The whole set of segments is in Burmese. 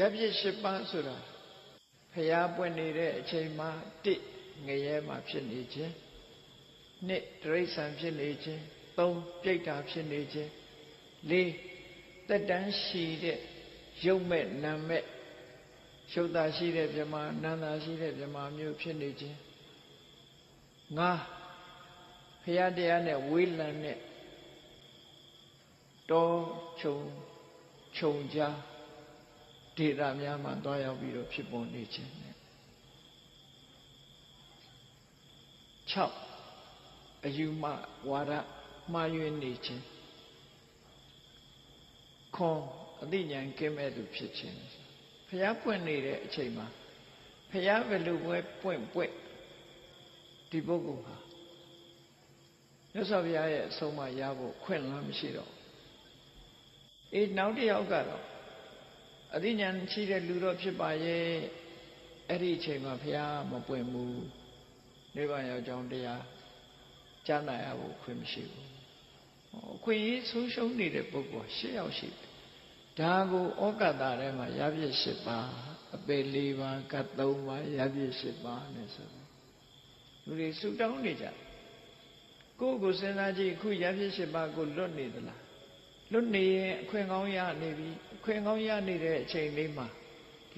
ရပ်ပြစ်၈ပါးဆိုတာဖျားပွင့်နေတဲ့အချိန်မှာတစ်ငရဲမှာဖြစ်နေခြင်းနှစ်တရိษံဖြစ်နေခြင်းသုံးပြိတ္တာဖြစ်နေခြင်းလေးတက်တန်းရှိတဲ့ရုပ်မဲ့နာမဲ့ရှုပ်တာရှိတဲ့မြမနန္တာရှိတဲ့မြမမျိုးဖြစ်နေခြင်းငါဖရာတရားနဲ့ဝေးလံနဲ့တောခြုံခြုံကြား ဒေတာများမှတွားရောက်ပြီးတော့ဖြစ်ပေါ်နေခြင်းနဲ့6အယူမဝါဒမှားယွင်းနေခြင်းခွန်အသိဉာဏ်ကင်းမဲ့သူဖြစ်ခြင်းဖျားပွင့်နေတဲ့အချိန်မှာဖျားဘယ်လိုပွဲပွင့်ပွင့်ဒီပုဂ္ဂိုလ်ဟာမြတ်စွာဘုရားရဲ့အဆုံးအမရဖို့ခွင့်လန်းမရှိတော့အေးနောက်တစ်ယောက်ကတော့ အသိဉာဏ်ရှိတဲ့လူတော့ဖြစ်ပါရဲ့အဲ့ဒီအချိန်မှာဘုရားမပွင့်ဘူးနိဗ္ဗာန်ရောက်ကြောင်းတရားကြားနာရဖို့ခွင့်မရှိဘူးအခွင့်အရေးဆုံးရှုံးနေတဲ့ပုဂ္ဂိုလ်၈ယောက်ရှိတယ်ဒါကိုဩကတာထဲမှာရပြည့်၈ပါးအပေ၄ပါးကတ်၃ပါးရပြည့်၈ပါးနဲ့ဆိုလူတွေဆူတောင်းနေကြကိုယ့်ကိုစဉ်းစားကြည့်အခုရပြည့်၈ပါးကိုလွတ်နေသလား လွတ်နေရင်အခွင့်ကောင်းရနေပြီအခွင့်ကောင်းရနေတဲ့အချိန်လေးမှာ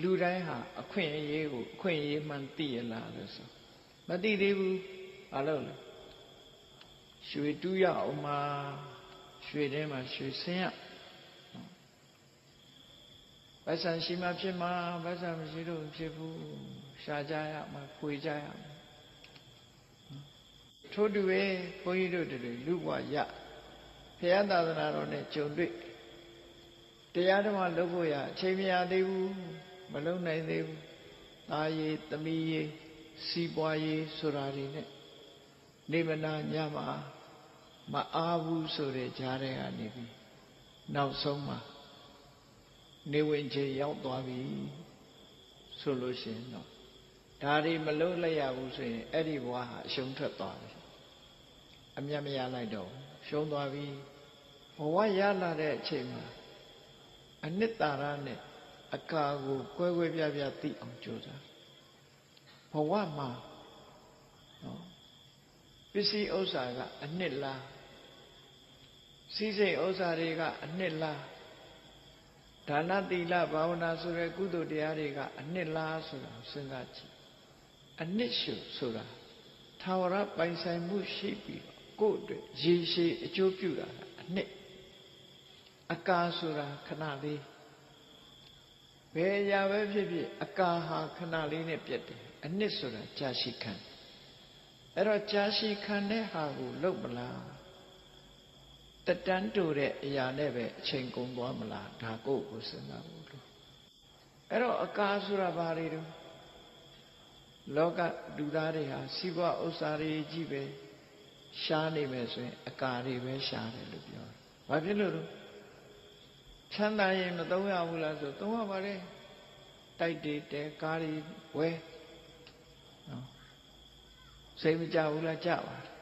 လူတိုင်းဟာအခွင့်အရေးကိုအခွင့်အရေးမှန်သိရလားလို့ဆိုမသိသေးဘူးဘာလို့လဲရွှေတူးရအောင်မှာရွှေထဲမှာရွှေဆင်းရဗတ်ဆန်ရှိမှဖြစ်မှာဗတ်ဆန်မရှိလို့ဖြစ်ဘူးရှားကြရမှာဖွေကြရမှာထို့တူပဲဘုန်းကြီးတို့တွေလူဘဝရ ဘုရားသာသနာတော်နဲ့ကြုံတွေ့တရားဓမ္မလုပ်ဖို့ရအချိန်မရသေးဘူးမလုံနိုင်သေးဘူး။သားရေးသမီးရေးစီးပွားရေးဆိုတာတွေနဲ့နေမနာညမှာမအားဘူးဆိုတဲ့ကြားထဲကနေပြီးနောက်ဆုံးမှာနေဝင်ချေရောက်သွားပြီဆိုလို့ရှိရင်တော့ဒါတွေမလုံးလိုက်ရဘူးဆိုရင်အဲ့ဒီဘဝဟာအရှုံးထွက်သွားပြီအမျက်မရလိုက်တော့ ရှုံးသွားပြီဘဝရလာတဲ့အချိန်မှာအနှစ်သာရနဲ့အကာကိုကွဲကွဲပြားပြားသိအောင်ကြိုးစားဘဝမှာနော်ပစ္စည်းဥစ္စာကအနှစ်လားစီးစိမ်ဥစ္စာတွေကအနှစ်လားဒါနသီလဘာဝနာဆိုတဲ့ကုသိုလ်တရားတွေကအနှစ်လားဆိုတာစဉ်းစားကြည့်အနှစ်ရှုဆိုတာသာဝရပိုင်ဆိုင်မှုရှိပြီး ကိုယ့်အတွက်ရေရှည်အကျိုးပြုတာအနှစ်အကာဆိုတာခဏလေးဘယ်အရာပဲဖြစ်ဖြစ်အကာဟာခဏလေးနဲ့ပြတ်တယ်အနှစ်ဆိုတာကြာရှိခံအဲ့တော့ကြာရှိခံတဲ့ဟာကိုလုပ်မလားတတန်းတူတဲ့အရာနဲ့ပဲအချိန်ကုန်သွားမလားဒါကိုယ့်ကိုစဉ်းစားဖို့လို့အဲ့တော့အကာဆိုတာဘာတွေတော့လောကလူသားတွေဟာစီးပွားဥစ္စာတွေကြီးပဲ ရှားနေမယ်ဆိုရင်အကာတွေပဲရှားတယ်လို့ပြောတယ်။ဘာဖြစ်လို့လဲချမ်းသာရင်မသုံးရဘူးလားဆိုသုံးရပါတယ်တိုက်တွေတဲကားတွေဝဲနော်စိတ်မကြဘူးလားကြပါတယ်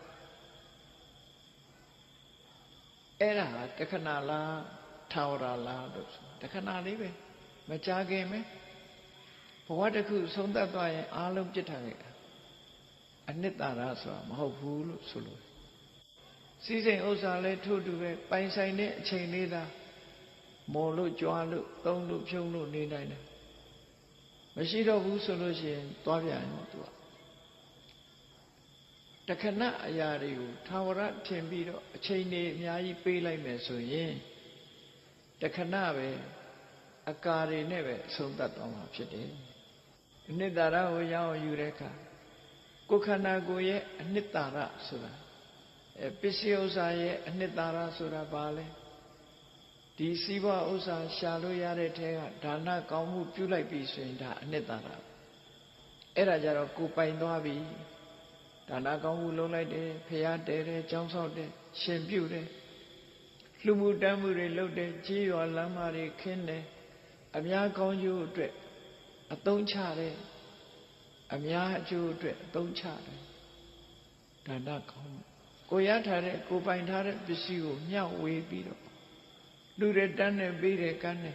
အဲ့ဒါဟာတခဏလားထာဝရလားလို့ဆိုတခဏလေးပဲမကြခင်ပဲဘဝတစ်ခုဆုံးသက်သွားရင်အားလုံးပြစ်ထားခဲ့တာ အနှစ်သာရဆိုတာမဟုတ်ဘူးလို့ဆိုလို့စီးစိမ်ဥစ္စာလဲထို့တူပဲပိုင်ဆိုင်တဲ့အချိန်လေးသာမော်လို့ကြွားလို့သုံးလို့ဖြုံးလို့နေနိုင်တယ်မရှိတော့ဘူးဆိုလို့ရှိရင်သွားပြန်ရောသူကတခဏအရာတွေကိုသာဝရထင်ပြီးတော့အချိန်နေအများကြီးပေးလိုက်မယ်ဆိုရင်တခဏပဲအကာတွေနဲ့ပဲအဆုံးသတ်သွားမှာဖြစ်တယ်အနှစ်သာရကိုရအောင်ယူတဲ့အခါ ကိုယ်ခန္ဓာကိုယ်ရဲ့အနှစ်သာရဆိုတာအဲပစ္စည်းဥစ္စာရဲ့အနှစ်သာရဆိုတာဘာလဲဒီစီးပွားဥစ္စာရှာလို့ရတဲ့ထဲကဒါနကောင်းမှုပြုလိုက်ပြီဆိုရင်ဒါအနှစ်သာရအဲ့ဒါကြတော့ကိုပိုင်သွားပြီဒါနကောင်းမှုလုပ်လိုက်တယ်ဖျားတဲတယ်ကြောင်းဆောက်တယ်ရှင်ပြုတယ်လှမှုတမ်းမှုတွေလုပ်တယ်ကြီးရွာလမ်းမတွေခင်းတယ်အများကောင်းကျိုးအတွက်အသုံးချတယ် အများအကျိုးအတွက်အသုံးချတယ်ဒါနကောင်းကိုရထားတဲ့ကိုပိုင်ထားတဲ့ပစ္စည်းကိုမျှဝေပြီးတော့လူတွေတန်းနေပေးတယ်ကန်းနေ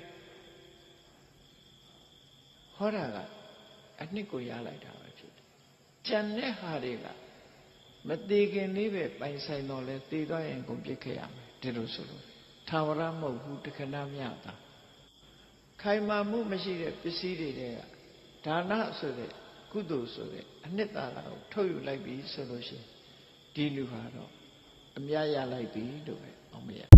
ဟောတာကအနှစ်ကိုရလိုက်တာပဲဖြစ်တယ်။ကြံတဲ့ဟာတွေကမသေးခင်လေးပဲပိုင်ဆိုင်တော့လဲသေသွားရင်ကုန်ပြစ်ခဲ့ရမယ်ဒီလိုဆိုလို့သာဝရမဟုတ်ဘူးတခဏမြတာခိုင်မာမှုမရှိတဲ့ပစ္စည်းတွေတဲ့ဒါနဆိုတဲ့ ကုသိုလ်ဆိုတဲ့အနှစ်သာရကိုထုတ်ယူလိုက်ပြီဆိုလို့ရှိရင်ဒီလူဟာတော့အမြတ်ရလိုက်ပြီလို့ပဲအောင်မရ